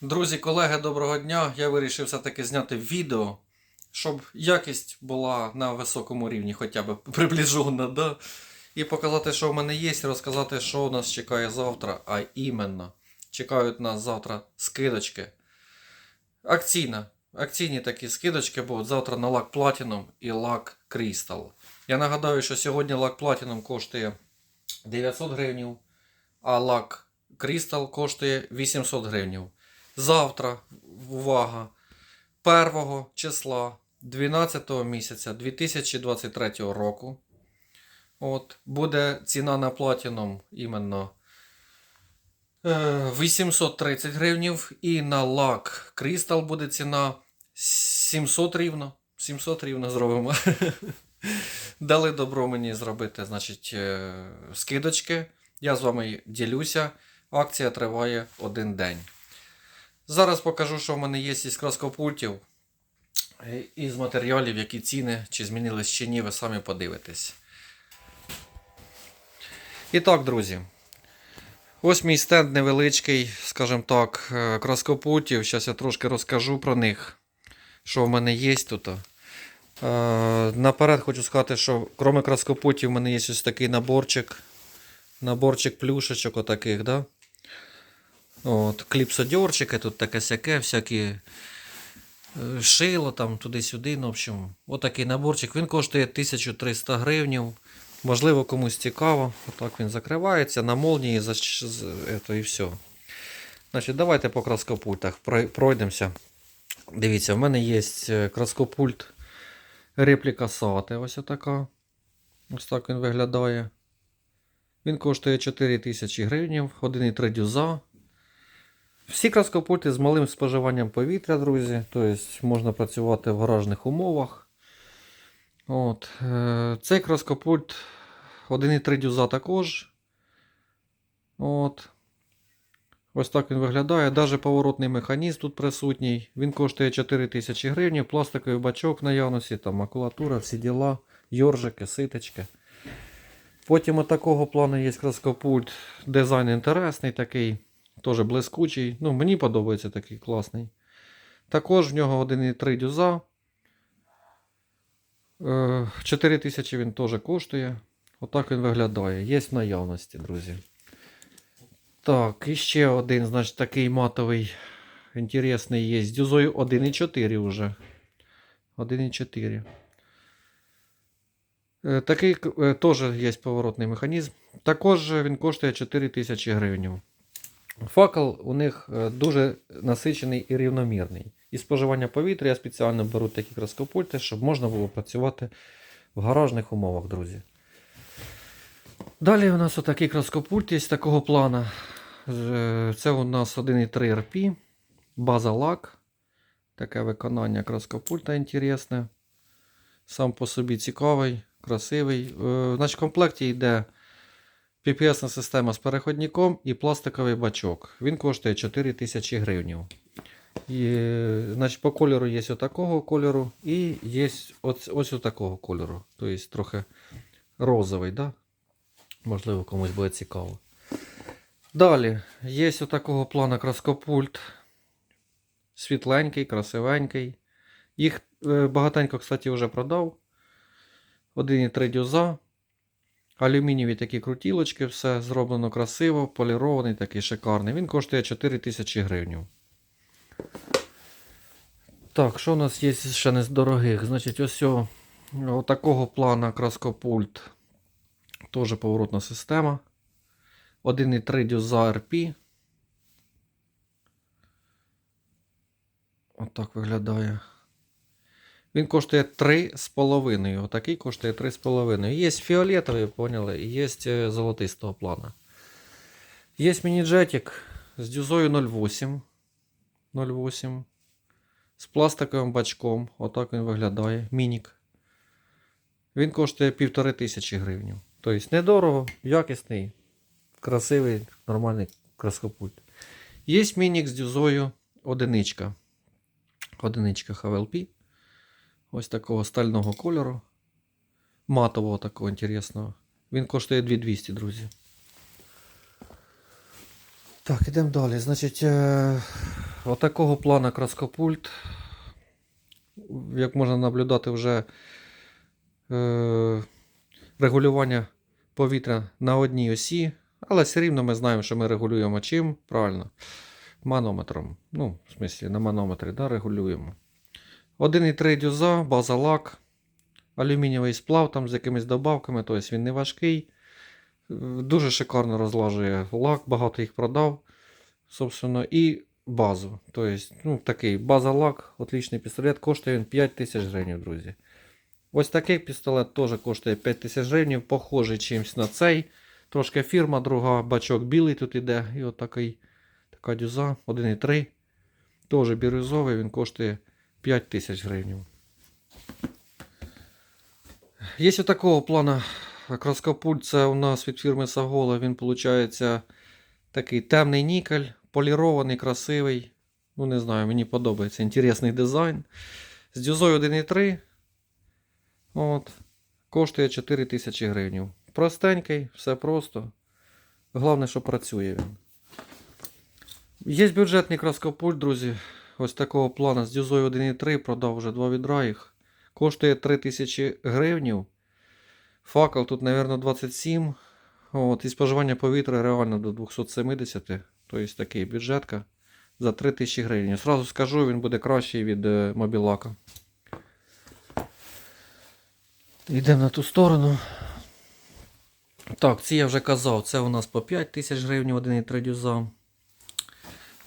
Друзі, колеги, доброго дня. Я вирішив все-таки зняти відео, щоб якість була на високому рівні, хоча б приближена, да? І показати, що в мене є, і розказати, що нас чекає завтра, а іменно чекають нас завтра скидочки. Акційна. Акційні такі скидочки будуть завтра на лак Platinum і лак Crystal. Я нагадаю, що сьогодні лак Platinum коштує 900 гривень, а лак Crystal коштує 800 гривень. Завтра, увага, 1 числа 12 місяця 2023 року. От, буде ціна на Platinum іменно е, 830 гривнів. І на лак Crystal буде ціна 700 рівно. 700 рівно зробимо. Дали добро мені зробити, значить, е, скидочки. Я з вами ділюся. Акція триває один день. Зараз покажу, що в мене є із краскопультів, е, із матеріалів, які ціни, чи змінились чи ні, ви самі подивитесь. І так, друзі. Ось мій стенд невеличкий, скажімо так, е, краскопультів. Зараз я трошки розкажу про них, що в мене є тут. Е, Наперед хочу сказати, що крім краскопультів, в мене є ось такий наборчик. Наборчик плюшечок отаких, да? От, кліпсодьорчики, тут таке сяке, всякі е, шило там туди-сюди. Ну, в общем, отакий наборчик. Він коштує 1300 гривень. Можливо, комусь цікаво. Отак він закривається на молнії за, і все. Значить, давайте по краскопультах пройдемося. Дивіться, в мене є е, краскопульт репліка Сати. Ось така. Ось так він виглядає. Він коштує 4000 гривень, 1,3 дюза. Всі краскопульти з малим споживанням повітря, друзі. Тобто можна працювати в гаражних умовах. От. е, Цей краскопульт 1,3 дюза також. От. Ось так він виглядає. Навіть поворотний механізм тут присутній. Він коштує 4000 гривень. Пластиковий бачок наявності, там макулатура, всі діла, йоржики, ситочки. Потім от такого плану є краскопульт. Дизайн інтересний такий. Теж блискучий. Ну, мені подобається такий класний. Також в нього 1,3 дюза. 4 тисячі він теж коштує. Отак він виглядає. Є в наявності, друзі. Так, і ще один, значить, такий матовий. Інтересний є. З дюзою 1,4 вже. 1,4. Е, Такий е, теж є поворотний механізм. Також він коштує 4 тисячі гривень. Факел у них е, дуже насичений і рівномірний. І споживання повітря я спеціально беру такі краскопульти, щоб можна було працювати в гаражних умовах, друзі. Далі у нас отакий краскопульт є такого плана. Е, Це у нас 1,3 RP, база лак. Таке виконання краскопульта інтересне. Сам по собі цікавий, красивий. Е, Значить, в комплекті йде PPS система з переходником і пластиковий бачок. Він коштує 4000 гривень. І, значить, по кольору є ось такого кольору і є ось, ось такого кольору. Тобто трохи розовий, да? можливо, комусь буде цікаво. Далі є ось такого плану краскопульт. Світленький, красивенький. Їх е, багатенько, кстати, вже продав. 1,3 дюза. Алюмінієві такі крутілочки, все зроблено красиво, полірований, такий шикарний. Він коштує 4000 гривень. Так, що у нас є ще не з дорогих? Значить, ось о, такого плана краскопульт. Теж поворотна система. 1,3 дюза RP. Отак виглядає. Він коштує 3,5. Отакий коштує 3,5. Є фіолетовий, поняли, і є е, золотистого плана. Є міні-джетик з дюзою 0,8. 0,8. З пластиковим бачком. Отак він виглядає. Мінік. Він коштує 1500 гривень. Тобто недорого, якісний, красивий, нормальний краскопульт. Є мінік з дюзою одиничка. Одиничка HVLP. Ось такого стального кольору. Матового такого інтересного. Він коштує 2200, друзі. Так, ідемо далі. Значить, е, отакого плана краскопульт. Як можна наблюдати, вже е, регулювання повітря на одній осі, але все рівно ми знаємо, що ми регулюємо чим? Правильно. Манометром. Ну, в смислі, на манометрі, да, регулюємо. 1,3 дюза, база лак, алюмінієвий сплав там з якимись добавками, тобто він не важкий. Дуже шикарно розлажує лак, багато їх продав. Собственно, і базу. Тобто, ну, такий база лак, отличний пістолет, коштує він 5 тисяч гривень, друзі. Ось такий пістолет теж коштує 5 тисяч гривень, похожий чимось на цей. Трошки фірма, друга, бачок білий тут іде. І от такий, така дюза, 1,3. Теж бірюзовий, він коштує 5 тисяч гривень. Є такого плана краскопульт, це у нас від фірми Сагола. Він виходить такий темний нікель, полірований, красивий. Ну, не знаю, мені подобається. Інтересний дизайн. З дюзою 1,3. От. Коштує 4 тисячі гривень. Простенький, все просто. Головне, що працює він. Є бюджетний краскопульт, друзі. Ось такого плану з дюзою 1,3 продав вже два відра їх. Коштує 3 тисячі гривень. Факел тут, мабуть, 27. От, і споживання повітря реально до 270. Тобто такий бюджетка за 3 тисячі гривень. Сразу скажу, він буде кращий від е, мобілака. Йдемо на ту сторону. Так, ці я вже казав, це у нас по 5 тисяч гривень 1,3 дюза.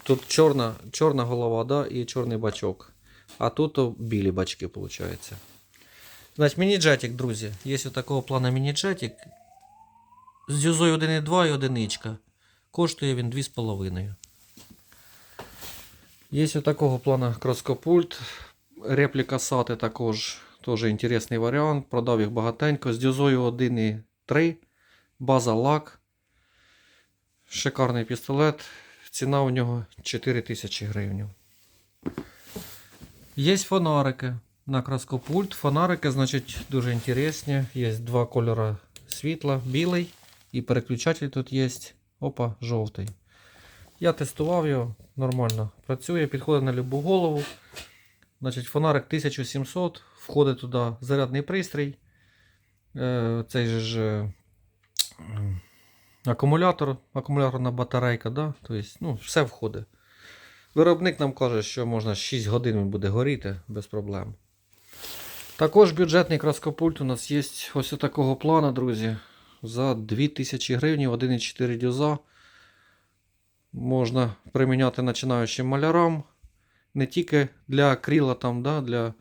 Тут чорна, чорна голова, да, і чорний бачок. А тут білі бачки, виходить. Значить, міні-джетик, друзі. Є ось такого плану міні-джетик. З дюзою 1,2 і одиничка. Коштує він 2,5. Є ось такого плану кроскопульт. Репліка SATA також. Теж інтересний варіант. Продав їх багатенько. З дюзою 1,3. База лак. Шикарний пістолет. Ціна у нього 4000 гривень. Є фонарики на краскопульт. Фонарики, значить, дуже інтересні. Є два кольори світла, білий і переключатель тут є. Опа, жовтий. Я тестував його, нормально працює, підходить на любу голову. Значить, фонарик 1700, входить туди зарядний пристрій. Е, Цей же е, акумулятор, акумуляторна батарейка, да? тобто, ну, все входить. Виробник нам каже, що можна 6 годин він буде горіти без проблем. Також бюджетний краскопульт у нас є ось такого плану, друзі. За 2000 гривень 1,4 дюза. Можна приміняти починаючим малярам. Не тільки для акрила, там, да, для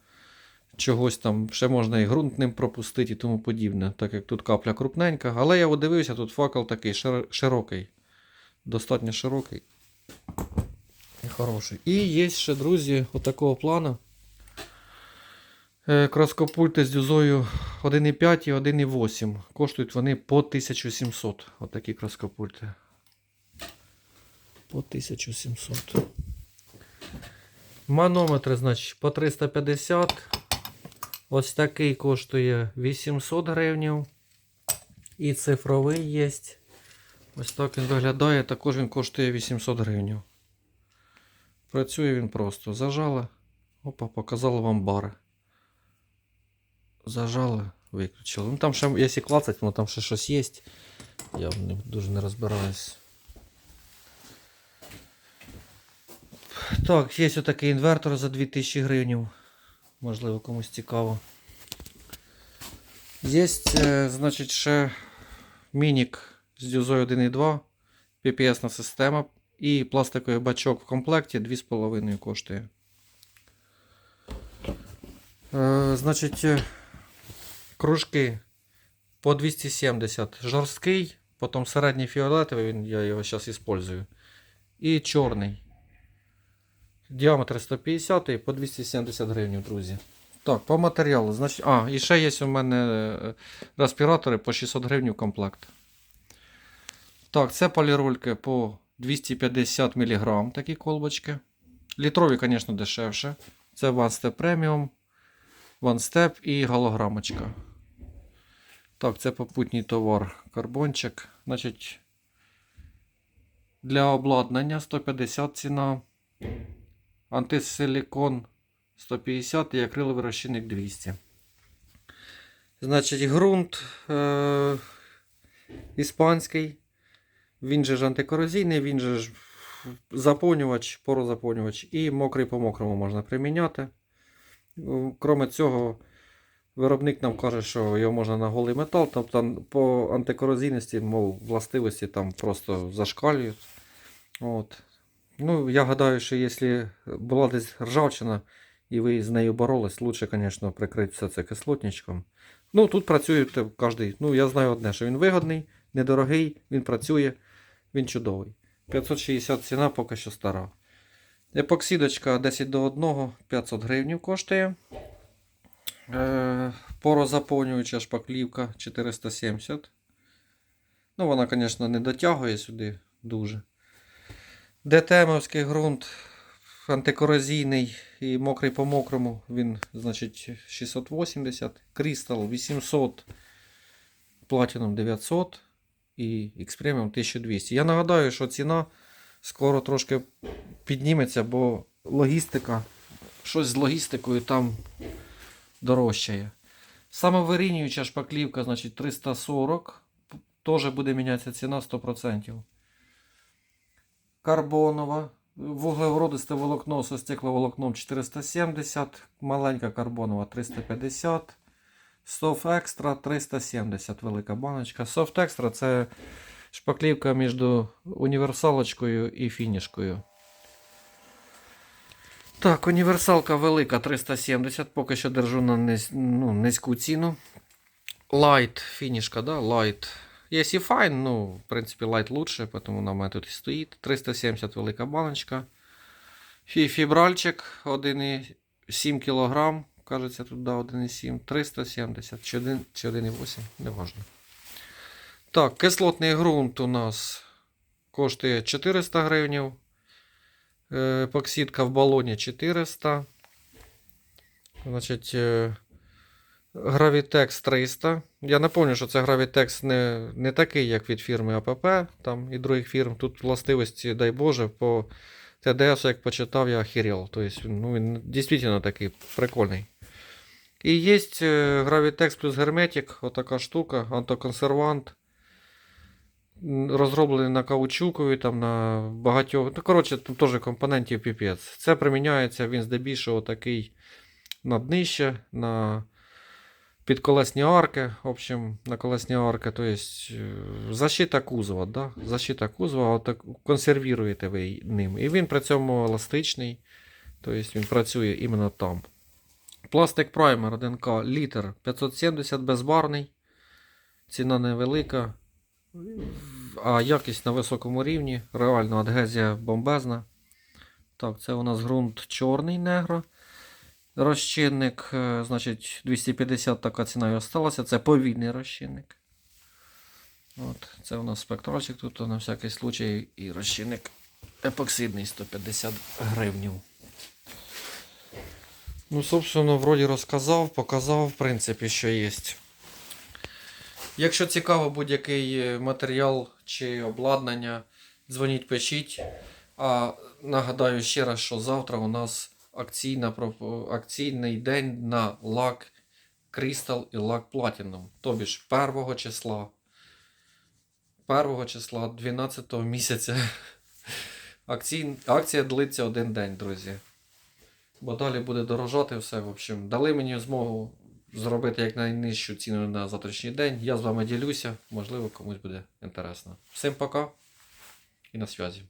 чогось там, ще можна і ґрунт ним пропустити і тому подібне, так як тут капля крупненька. Але я дивився, тут факел такий шир- широкий. Достатньо широкий. І хороший. І є ще, друзі, отакого плану. Е, Краскопульти з дюзою 1,5 і 1,8. Коштують вони по 1700. Отакі краскопульти. По 1700. Манометри, значить, по 350. Ось такий коштує 800 гривень. І цифровий є. Ось так він виглядає. Також він коштує 800 гривень. Працює він просто. Зажали. Опа, показало вам бари. Зажали, виключили. Ну там ще, якщо клацать, ну там ще щось є. Я дуже не розбираюсь. Так, є отакий інвертор за 2000 гривень. Можливо, комусь цікаво. Є, е, значить, ще мінік з дюзою 1.2, PPS-на система і пластиковий бачок в комплекті 2,5 коштує. Е, значить, е, кружки по 270. Жорсткий, потім середній фіолетовий, він, я його зараз використовую. І чорний. Діаметр 150 по 270 гривень, друзі. Так, по матеріалу. Значить, а, і ще є у мене е, респіратори по 600 гривень комплект. Так, це полірольки по 250 мг, такі колбочки. Літрові, звісно, дешевше. Це One Step Premium, One Step і голограмочка. Так, це попутній товар. Карбончик. Значить, для обладнання 150 ціна. Антисилікон 150 і акриловий розчинник 200. Значить, ґрунт е- іспанський. Він же ж антикорозійний, він же ж заповнювач, порозаповнювач і мокрий по мокрому можна приміняти. Кроме цього, виробник нам каже, що його можна на голий метал, тобто по антикорозійності, мов властивості там просто зашкалюють. От. Ну, я гадаю, що якщо була десь ржавчина і ви з нею боролись, лучше, звісно, прикрити все це кислотничком. Ну, тут працює кожний. Ну, я знаю одне, що він вигодний, недорогий, він працює, він чудовий. 560 ціна поки що стара. Епоксидочка 10 до 1, 500 гривень коштує. Е, порозаповнююча шпаклівка 470. Ну, вона, звісно, не дотягує сюди дуже. ДТМовський ґрунт антикорозійний і мокрий по мокрому. Він, значить, 680. Крістал 800. Platinum 900 і X-Premium 1200. Я нагадаю, що ціна скоро трошки підніметься, бо логістика, щось з логістикою там дорожчає. Самовирінююча шпаклівка, значить 340. Теж буде мінятися ціна 100%. Карбонова. Вуглеводисте волокно зі стекловолокном 470. Маленька карбонова 350. Soft Extra 370 велика баночка. Soft Extra це шпаклівка між універсалочкою і фінішкою. Так, універсалка велика 370, поки що держу на низ, ну, низьку ціну. Light, фінішка, да? Light. І Fine, ну, в принципі, Light лучше, тому на мене тут і стоїть. 370 велика баночка. Фі- Фібральчик 1,7 кг. Кажеться, тут да, 1,7. 370 чи 1, чи 1,8, не важно. Так, кислотний ґрунт у нас коштує 400 гривень. Епоксидка в балоні 400. Значить, е, Gravitex 300. Я напомню, що це Gravitex не, не такий, як від фірми АПП там і других фірм. Тут властивості, дай Боже, по ТДС, як почитав, я охерел. Тобто, ну, він дійсно такий прикольний. І є е, Gravitex плюс Hermetic, отака штука, антиконсервант. М, Розроблений на каучукові, там на багатьох. Ну, коротше, там теж компонентів піпець. Це приміняється, він здебільшого такий на днище, на підколесні арки. В общем, на колесні арки. То есть, е, защита кузова, да? Защита кузова, отак, консервіруєте ви ним. І він при цьому еластичний. Тобто він працює іменно там. Пластик праймер 1К літр 570 безбарний. Ціна невелика. А якість на високому рівні. Реально адгезія бомбезна. Так, це у нас ґрунт чорний негро. Розчинник, е, значить, 250 така ціна і осталася. Це повільний розчинник. От, це у нас спектральчик тут на всякий случай і розчинник епоксидний 150 гривнів. Ну, собственно, вроді розказав, показав, в принципі, що є. Якщо цікаво будь-який е, матеріал чи обладнання, дзвоніть, пишіть. А нагадаю ще раз, що завтра у нас акційна, акційний день на лак Crystal і лак Platinum. Тобі ж 1 числа. 1 числа 12 місяця. Акцій... Акція длиться один день, друзі. Бо далі буде дорожати все. В общем, дали мені змогу зробити як найнижчу ціну на завтрашній день. Я з вами ділюся. Можливо, комусь буде інтересно. Всім пока і на зв'язі.